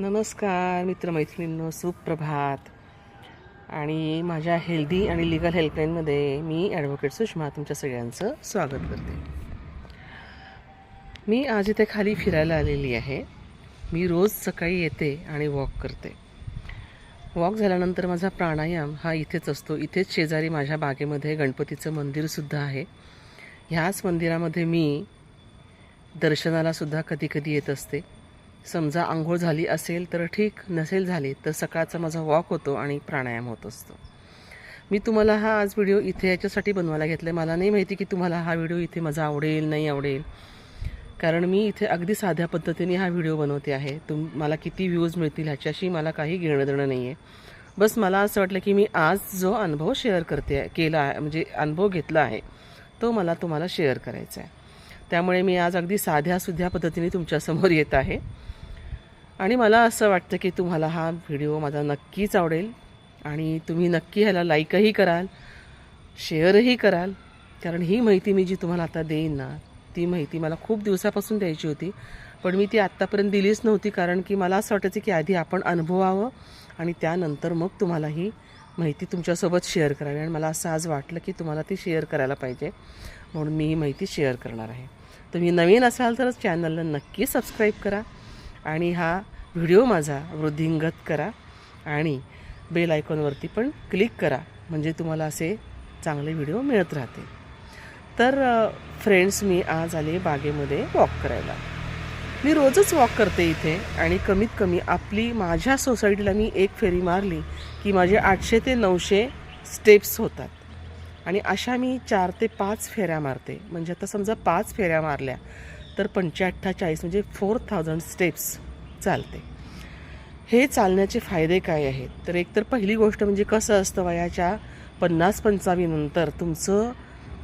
नमस्कार मित्रमैत्रिणींनो. सुप्रभात. आणि माझ्या हेल्दी आणि लिगल हेल्पलाईनमध्ये मी ॲडव्होकेट सुषमा तुमच्या सगळ्यांचं स्वागत करते. मी आज इथे खाली फिरायला आलेली आहे. मी रोज सकाळी येते आणि वॉक करते. वॉक झाल्यानंतर माझा प्राणायाम हा इथेच असतो. इथेच शेजारी माझ्या बागेमध्ये गणपतीचं मंदिरसुद्धा आहे. ह्याच मंदिरामध्ये मी दर्शनालासुद्धा कधी कधी येत असते. समजा आंघोळ झाली असेल तर ठीक नसेल झाली तर सकाळचा माझा वॉक होतो आणि प्राणायाम होत असतो. मी तुम्हाला हा आज व्हिडिओ इथे याच्यासाठी बनवायला घेतला आहे मला नाही माहिती की तुम्हाला हा व्हिडिओ इथे माझा आवडेल नाही आवडेल. कारण मी इथे अगदी साध्या पद्धतीने हा व्हिडिओ बनवते आहे. तुम मला किती व्ह्यूज मिळतील ह्याच्याशी मला काही घेणं देणं नाही आहे बस मला असं वाटलं की मी आज जो अनुभव शेअर करते आहे केला आहे म्हणजे अनुभव घेतला आहे तो मला तुम्हाला शेअर करायचा आहे. त्यामुळे मी आज अगदी साध्या सुध्या पद्धतीने तुमच्यासमोर येत आहे. आणि मला असं वाटतं की तुम्हाला हा व्हिडिओ माझा नक्कीच आवडेल. आणि तुम्ही नक्की ह्याला लाईकही कराल शेअरही कराल. कारण ही माहिती मी जी तुम्हाला आता देईन ना ती माहिती मला खूप दिवसापासून द्यायची होती. पण मी ती आत्तापर्यंत दिलीच नव्हती कारण की मला असं वाटायचं की आधी आपण अनुभवावं आणि त्यानंतर मग तुम्हाला ही माहिती तुमच्यासोबत शेअर करावी. आणि मला असं आज वाटलं की तुम्हाला ती शेअर करायला पाहिजे. म्हणून मी ही माहिती शेअर करणार आहे. तुम्ही नवीन असाल तरच चॅनलला नक्की सबस्क्राईब करा. आणि हा व्हिडिओ माझा वृद्धिंगत करा आणि बेल आयकॉनवरती पण क्लिक करा. म्हणजे तुम्हाला असे चांगले व्हिडिओ मिळत राहते तर फ्रेंड्स मी आज आले बागेमध्ये वॉक करायला. मी रोजच वॉक करते इथे आणि कमीत कमी आपली माझ्या सोसायटीला मी एक फेरी मारली की माझे आठशे ते नऊशे स्टेप्स होतात. आणि अशा मी चार ते पाच फेऱ्या मारते. म्हणजे आता समजा पाच फेऱ्या मारल्या. तर पंच्याअठ्ठाचाळीस म्हणजे फोर थाउजंड स्टेप्स चालते. हे चालण्याचे फायदे काय आहेत? तर एकतर पहिली गोष्ट म्हणजे कसं असतं वयाच्या पन्नास पंचावीनंतर तुमचं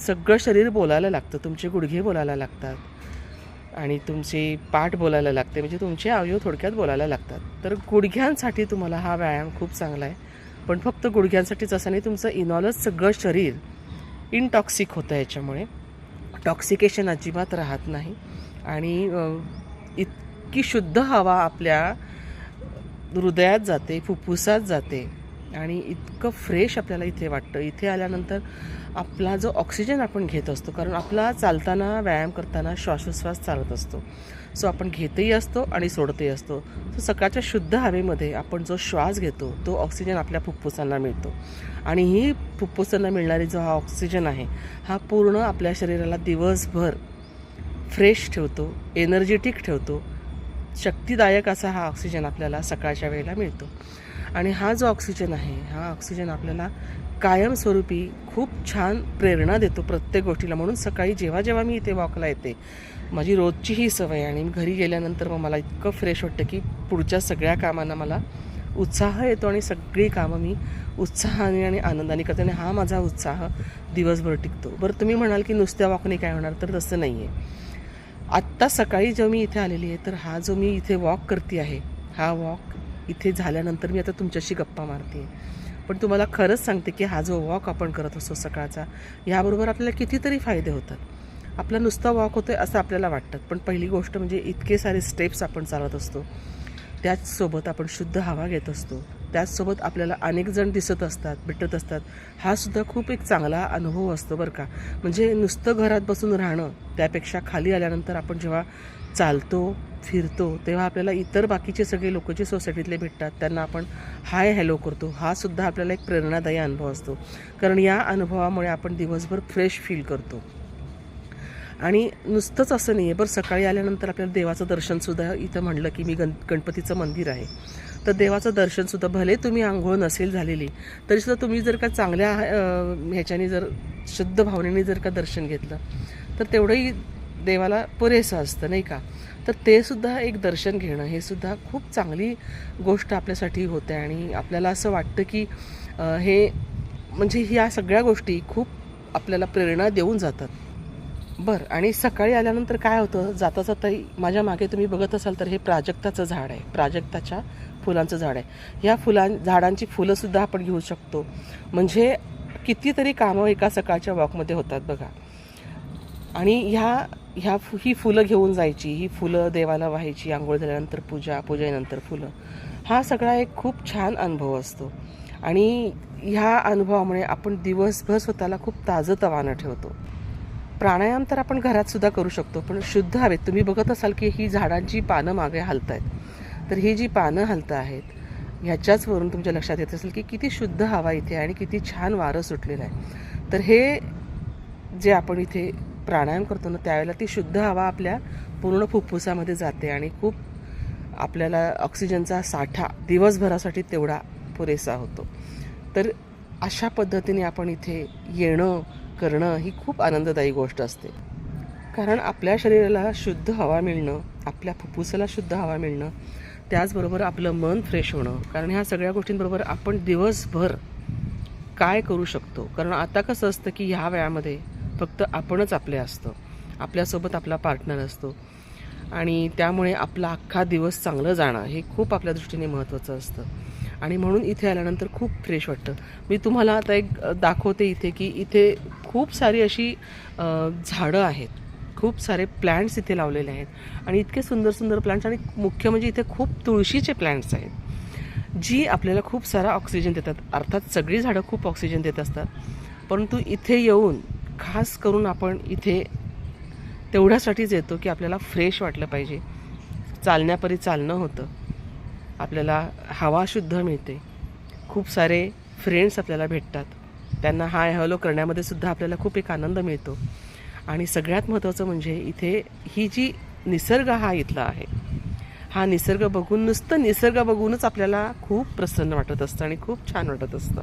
सगळं शरीर बोलायला लागतं तुमचे गुडघे बोलायला लागतात आणि तुमची पाठ बोलायला लागते म्हणजे तुमचे अवयव थोडक्यात बोलायला लागतात. तर गुडघ्यांसाठी तुम्हाला हा व्यायाम खूप चांगला आहे. पण फक्त गुडघ्यांसाठीच असं नाही तुमचं इनॉलच सगळं शरीर इनटॉक्सिक होतं याच्यामुळे. टॉक्सिकेशन अजिबात राहत नाही. आणि इतकी शुद्ध हवा आपल्या हृदयात जाते फुफ्फुसात जाते आणि इतकं फ्रेश आपल्याला इथे वाटतं. इथे आल्यानंतर आपला जो ऑक्सिजन आपण घेत असतो कारण आपला चालताना व्यायाम करताना श्वासोश्वास चालत असतो. सो आपण घेतही असतो आणि सोडतही असतो. सो सकाळच्या शुद्ध हवेमध्ये आपण जो श्वास घेतो तो ऑक्सिजन आपल्या फुफ्फुसांना मिळतो. आणि ही फुफ्फुसांना मिळणारी जो हा ऑक्सिजन आहे हा पूर्ण आपल्या शरीराला दिवसभर फ्रेश ठेवतो एनर्जेटिक ठेवतो. शक्तिदायक असा हा ऑक्सिजन आपल्याला सकाळच्या वेळेला मिळतो. आणि हा जो ऑक्सिजन आहे हा ऑक्सिजन आपल्याला कायमस्वरूपी खूप छान प्रेरणा देतो प्रत्येक गोष्टीला. म्हणून सकाळी जेव्हा जेव्हा मी इथे वॉकला येते माझी रोजची ही सवय आणि मी घरी गेल्यानंतर मग मला इतकं फ्रेश वाटतं की पुढच्या सगळ्या कामांना मला उत्साह येतो आणि सगळी कामं मी उत्साहाने आणि आनंदाने करते आणि हा माझा उत्साह दिवसभर टिकतो. बरं तुम्ही म्हणाल की नुसत्या वॉकने काय होणार? तर तसं नाही आहे आत्ता सकाळी जेव्हा मी इथे आलेली आहे तर हा जो मी इथे वॉक करते आहे हा वॉक इथे झाल्यानंतर मी आता तुमच्याशी गप्पा मारते आहे पण तुम्हाला खरंच सांगते की हा जो वॉक आपण करत असतो सकाळचा ह्याबरोबर आपल्याला कितीतरी फायदे होतात. आपला नुसता वॉक होतोय असं आपल्याला वाटतं पण पहिली गोष्ट म्हणजे इतके सारे स्टेप्स आपण चालत असतो. त्याचसोबत आपण शुद्ध हवा घेत असतो. त्याचसोबत आपल्याला अनेक जण दिसत असतात भेटत असतात. हा सुद्धा खूप एक चांगला अनुभव असतो बरं का. म्हणजे नुसतं घरात बसून राहणं त्यापेक्षा खाली आल्यानंतर आपण जेव्हा चालतो फिरतो तेव्हा आपल्याला इतर बाकीचे सगळे लोक जे सोसायटीतले भेटतात त्यांना आपण हाय हॅलो करतो. हा सुद्धा आपल्याला एक प्रेरणादायी अनुभव असतो. कारण या अनुभवामुळे आपण दिवसभर फ्रेश फील करतो. आणि नुसतंच असं नाही आहे बरं सकाळी आल्यानंतर आपल्याला देवाचं दर्शनसुद्धा इथं म्हणलं की मी गण गणपतीचं मंदिर आहे. तर देवाचं दर्शनसुद्धा भले तुम्ही आंघोळ नसेल झालेली तरीसुद्धा तुम्ही जर का चांगल्या ह्याच्याने जर शुद्ध भावनेने जर का दर्शन घेतलं तर तेवढंही देवाला पुरेसं असतं नाही का? तर ते सुद्धा एक दर्शन घेणं हे सुद्धा खूप चांगली गोष्ट आपल्यासाठी होते आणि आपल्याला असं वाटतं की हे म्हणजे ह्या सगळ्या गोष्टी खूप आपल्याला प्रेरणा देऊन जातात. बरं आणि सकाळी आल्यानंतर काय होतं? जाता जाता माझ्या मागे तुम्ही बघत असाल तर हे प्राजक्ताचं झाड आहे. प्राजक्ताच्या फुलांचं झाड आहे. ह्या फुलां झाडांची फुलंसुद्धा आपण घेऊ शकतो. म्हणजे कितीतरी कामं एका सकाळच्या वॉकमध्ये होतात बघा. आणि ह्या ह्या फु ही फुलं घेऊन जायची. ही फुलं देवाला व्हायची. आंघोळ झाल्यानंतर पूजा पूजेनंतर फुलं. हा सगळा एक खूप छान अनुभव असतो. आणि ह्या अनुभवामुळे आपण दिवसभर स्वतःला खूप ताजंतवानं ठेवतो. प्राणायाम तर आपण घरातसुद्धा करू शकतो पण शुद्ध हवेत. तुम्ही बघत असाल की ही झाडांची पानं मागे हलत आहेत तर ही जी पानं हलत आहेत ह्याच्याचवरून तुमच्या लक्षात येत असेल की किती शुद्ध हवा इथे आणि किती छान वारं सुटलेलं आहे. तर हे जे आपण इथे प्राणायाम करतो ना त्यावेळेला ती शुद्ध हवा आपल्या पूर्ण फुफ्फुसामध्ये जाते आणि खूप आपल्याला ऑक्सिजनचा साठा दिवसभरासाठी तेवढा पुरेसा होतो. तर अशा पद्धतीने आपण इथे येणं करणं ही खूप आनंददायी गोष्ट असते. कारण आपल्या शरीराला शुद्ध हवा मिळणं आपल्या फुफ्फुसाला शुद्ध हवा मिळणं त्याचबरोबर आपलं मन फ्रेश होणं कारण ह्या सगळ्या गोष्टींबरोबर आपण दिवसभर काय करू शकतो? कारण आता कसं असतं की ह्या वेळामध्ये फक्त आपणच आपले असतो. आपल्यासोबत आपला पार्टनर असतो. आणि त्यामुळे आपला अख्खा दिवस चांगलं जाणं हे खूप आपल्या दृष्टीने महत्त्वाचं असतं. आणि म्हणून इथे आल्यानंतर खूप फ्रेश वाटतं. मी तुम्हाला आता एक दाखवते इथे की इथे खूप सारी अशी झाडं आहेत. खूप सारे प्लॅन्ट्स इथे लावलेले आहेत. आणि इतके सुंदर सुंदर प्लांट्स आणि मुख्य म्हणजे इथे खूप तुळशीचे प्लॅन्ट्स आहेत. जी आपल्याला खूप सारा ऑक्सिजन देतात. अर्थात सगळी झाडं खूप ऑक्सिजन देत असतात. परंतु इथे येऊन खास करून आपण इथे तेवढ्यासाठीच येतो की आपल्याला फ्रेश वाटलं पाहिजे. चालण्यापरी चालणं होतं. आपल्याला हवा शुद्ध मिळते. खूप सारे फ्रेंड्स आपल्याला भेटतात. त्यांना हाय हॅलो करण्यामध्ये सुद्धा आपल्याला खूप एक आनंद मिळतो. आणि सगळ्यात महत्त्वाचं म्हणजे इथे ही जी निसर्ग हा इथला आहे. हा निसर्ग बघून नुसतं निसर्ग बघूनच आपल्याला खूप प्रसन्न वाटत असतं आणि खूप छान वाटत असतं.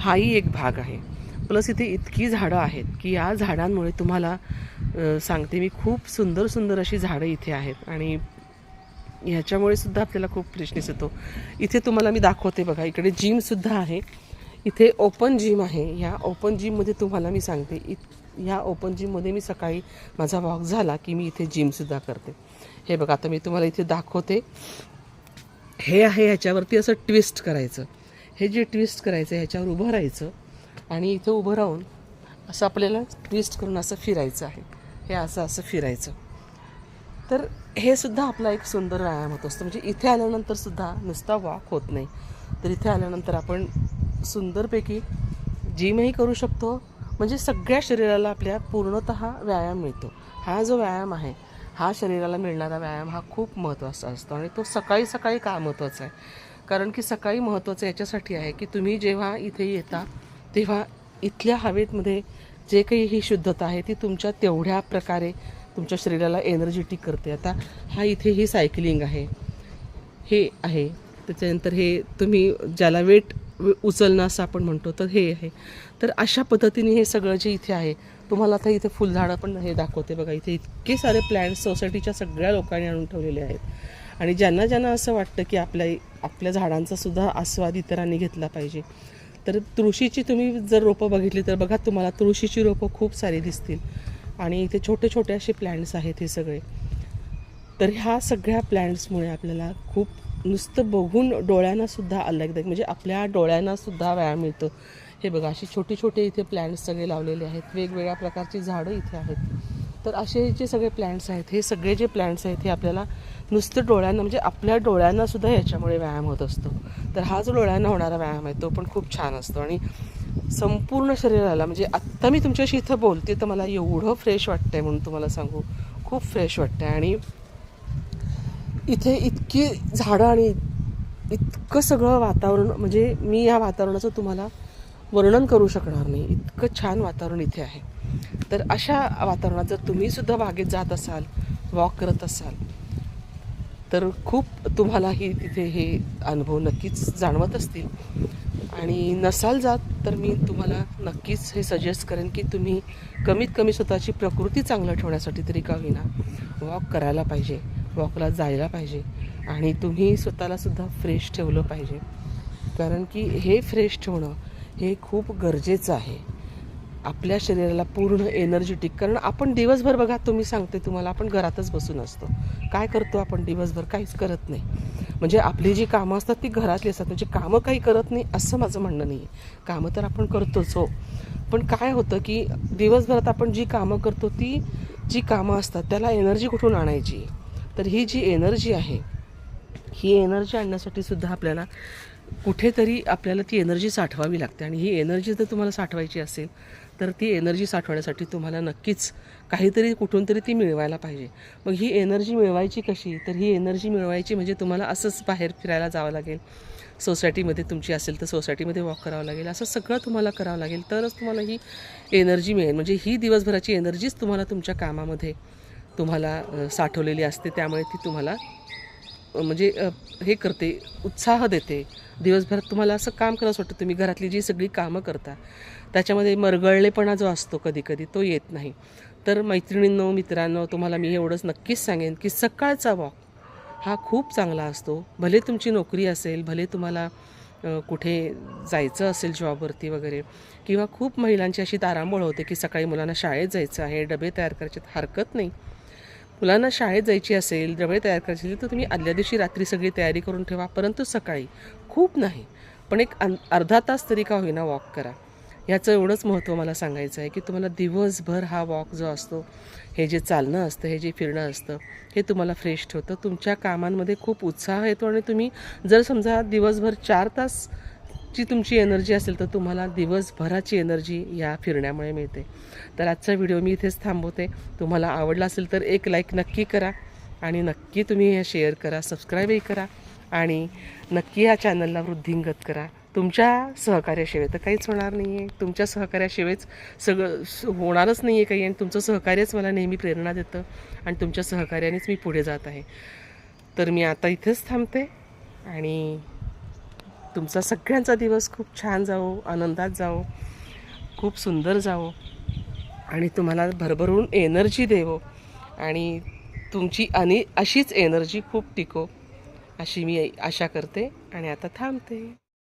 हाही एक भाग आहे. प्लस इथे इतकी झाडं आहेत की या झाडांमुळे तुम्हाला सांगते मी खूप सुंदर सुंदर अशी झाडं इथे आहेत. आणि ह्याच्यामुळे सुद्धा आपल्याला खूप फ्रेशनेस येतो इथे तुम्हाला मी दाखवते बघा इकडे जिमसुद्धा आहे. इथे ओपन जिम आहे. ह्या ओपन जिममध्ये तुम्हाला मी सांगते इत ह्या ओपन जिममध्ये मी सकाळी माझा वॉक झाला की मी इथे जिमसुद्धा करते. हे बघा आता मी तुम्हाला इथे दाखवते. हे आहे ह्याच्यावरती असं ट्विस्ट करायचं. हे जे ट्विस्ट करायचं ह्याच्यावर उभं राहायचं आणि इथं उभं राहून असं आपल्याला ट्विस्ट करून असं फिरायचं आहे. हे असं असं फिरायचं. तर हे सुद्धा आपला एक सुंदर व्यायाम होत असतो. म्हणजे इथे आल्यानंतर सुद्धा नुसता वॉक होत नाही. तर इथे आल्यानंतर आपण सुंदरपैकी जिमही करू शकतो. म्हणजे सगळ्या शरीराला आपल्या पूर्णत व्यायाम मिळतो. हा जो व्यायाम आहे हा शरीराला मिळणारा व्यायाम हा खूप महत्त्वाचा असतो. आणि तो सकाळी सकाळी का महत्त्वाचा आहे? कारण की सकाळी महत्त्वाचं याच्यासाठी आहे की तुम्ही जेव्हा इथे येता तेव्हा इथल्या हवेतमध्ये जे काही ही शुद्धता आहे ती तुमच्या तेवढ्या प्रकारे तुमच्या शरीराला एनर्जेटिक करते. आता हा इथे ही सायकलिंग आहे. हे आहे. त्याच्यानंतर हे तुम्ही ज्याला वेट उचलणं असं आपण म्हणतो तर हे आहे. तर अशा पद्धतीने हे सगळं जे इथे आहे तुम्हाला आता इथे फुलझाडं पण हे दाखवते बघा. इथे इतके सारे प्लॅन्ट्स सोसायटीच्या सगळ्या लोकांनी आणून ठेवलेले आहेत. आणि ज्यांना ज्यांना असं वाटतं की आपल्या आपल्या झाडांचासुद्धा आस्वाद इतरांनी घेतला पाहिजे. तर तुळशीची तुम्ही जर रोपं बघितली तर बघा तुम्हाला तुळशीची रोपं खूप सारी दिसतील. आणि इथे छोटे छोटे असे प्लॅन्ट्स आहेत हे सगळे. तर ह्या सगळ्या प्लॅन्ट्समुळे आपल्याला खूप नुसतं बघून डोळ्यांनासुद्धा अलगदायक म्हणजे आपल्या डोळ्यांनासुद्धा व्यायाम मिळतो. हे बघा असे छोटे छोटे इथे प्लॅन्ट्स सगळे लावलेले आहेत. वेगवेगळ्या प्रकारची झाडं इथे आहेत. तर असे जे सगळे प्लॅन्ट्स आहेत हे सगळे जे प्लॅन्ट्स आहेत हे आपल्याला नुसतं डोळ्यांना म्हणजे आपल्या डोळ्यांना सुद्धा याच्यामुळे व्यायाम होत असतो. तर हा जो डोळ्यांना होणारा व्यायाम आहे तो पण खूप छान असतो. आणि संपूर्ण शरीराला म्हणजे आत्ता मी तुमच्याशी इथं बोलते तर मला एवढं फ्रेश वाटतं आहे म्हणून तुम्हाला सांगू. खूप फ्रेश वाटतं आहे आणि इथे इतकी झाडं आणि इतकं सगळं वातावरण म्हणजे मी या वातावरणाचं तुम्हाला वर्णन करू शकणार नाही. इतकं छान वातावरण इथे आहे. तर अशा वातावरणात जर तुम्हीसुद्धा बागेत जात असाल वॉक करत असाल तर खूप तुम्हालाही तिथे हे अनुभव नक्कीच जाणवत असतील. आणि नसाल जात तर मी तुम्हाला नक्कीच हे सजेस्ट करेन की तुम्ही कमीत कमी स्वतःची प्रकृती चांगलं ठेवण्यासाठी तरी का होईना वॉक करायला पाहिजे वॉकला जायला पाहिजे. आणि तुम्ही स्वतःला सुद्धा फ्रेश ठेवलं पाहिजे. कारण की हे फ्रेश ठेवणं हे खूप गरजेचं आहे. आपल्या शरीराला पूर्ण एनर्जेटिक कारण. आपण दिवसभर बघा तुम्ही सांगते तुम्हाला आपण घरातच बसून असतो. काय करतो आपण दिवसभर? काहीच करत नाही. म्हणजे आपली जी कामं असतात ती घरातली असतात. म्हणजे कामं काही करत नाही असं माझं म्हणणं नाही आहे कामं तर आपण करतोच हो. पण काय होतं की दिवसभरात आपण जी कामं करतो ती जी कामं असतात त्याला एनर्जी कुठून आणायची? तर ही जी एनर्जी आहे ही एनर्जी आणण्यासाठी सुद्धा आपल्याला कुठेतरी आपल्याला ती एनर्जी साठवावी लागते. आणि ही एनर्जी जर तुम्हाला साठवायची असेल तर ती एनर्जी साठवण्यासाठी तुम्हाला नक्कीच काहीतरी कुठून तरी ती मिळवायला पाहिजे. मग ही एनर्जी मिळवायची कशी? तर ही एनर्जी मिळवायची म्हणजे तुम्हाला असंच बाहेर फिरायला जावं लागेल. सोसायटीमध्ये तुमची असेल तर सोसायटीमध्ये वॉक करावं लागेल. असं सगळं तुम्हाला करावं लागेल. तरच तुम्हाला ही एनर्जी मिळेल. म्हणजे ही दिवसभराची एनर्जीच तुम्हाला तुमच्या कामामध्ये तुम्हाला साठवलेली असते. त्यामुळे ती तुम्हाला म्हणजे हे करते उत्साह देते. दिवसभरात तुम्हाला असं काम करावं वाटतं. तुम्ही घरातली जी सगळी कामं करता त्याच्यामध्ये मरगळलेपणा जो असतो कधी कधी तो येत नाही. तर मैत्रिणींनो मित्रांनो तुम्हाला मी एवढंच नक्कीच सांगेन की सकाळचा वॉक हा खूप चांगला असतो. भले तुमची नोकरी असेल भले तुम्हाला कुठे जायचं असेल जॉबवरती वगैरे किंवा खूप महिलांची अशी तारांबळ होते की सकाळी मुलांना शाळेत जायचं आहे डबे तयार करायचे हरकत नाही. मुलांना शाळेत जायची असेल डबे तयार करायची असेल तर तुम्ही आदल्या दिवशी रात्री सगळी तयारी करून ठेवा परंतु सकाळी. खूप नाही पण एक अन अर्धा तास तरी का होईना वॉक करा. ह्याचं एवढंच महत्त्व मला सांगायचं आहे की तुम्हाला दिवसभर हा वॉक जो असतो हे जे चालणं असतं हे जे फिरणं असतं हे तुम्हाला फ्रेश ठेवतं. तुमच्या कामांमध्ये खूप उत्साह येतो आणि तुम्ही जर समजा दिवसभर चार तास जी तुमची एनर्जी असेल तर तुम्हाला दिवसभराची एनर्जी या फिरण्यामुळे मिळते. तर आजचा व्हिडिओ मी इथेच थांबवते. तुम्हाला आवडला असेल तर एक लाईक नक्की करा आणि नक्की तुम्ही हे शेअर करा सबस्क्राईबही करा आणि नक्की या चॅनलला वृद्धिंगत करा. तुमच्या सहकार्याशिवाय तर काहीच होणार नाही आहे तुमच्या सहकार्याशिवायच सगळं स- होणारच नाही आहे काही आणि तुमचं सहकार्यच मला नेहमी प्रेरणा देतं आणि तुमच्या सहकार्यानेच मी पुढे जात आहे. तर मी आता इथेच थांबते आणि तुमचा सगळ्यांचा दिवस खूप छान जावो आनंदात जावो खूप सुंदर जावो. आणि तुम्हाला भरभरून एनर्जी देवो. आणि तुमची आणि अशीच एनर्जी खूप टिको. अशी मी आशा करते. आणि आता थांबते.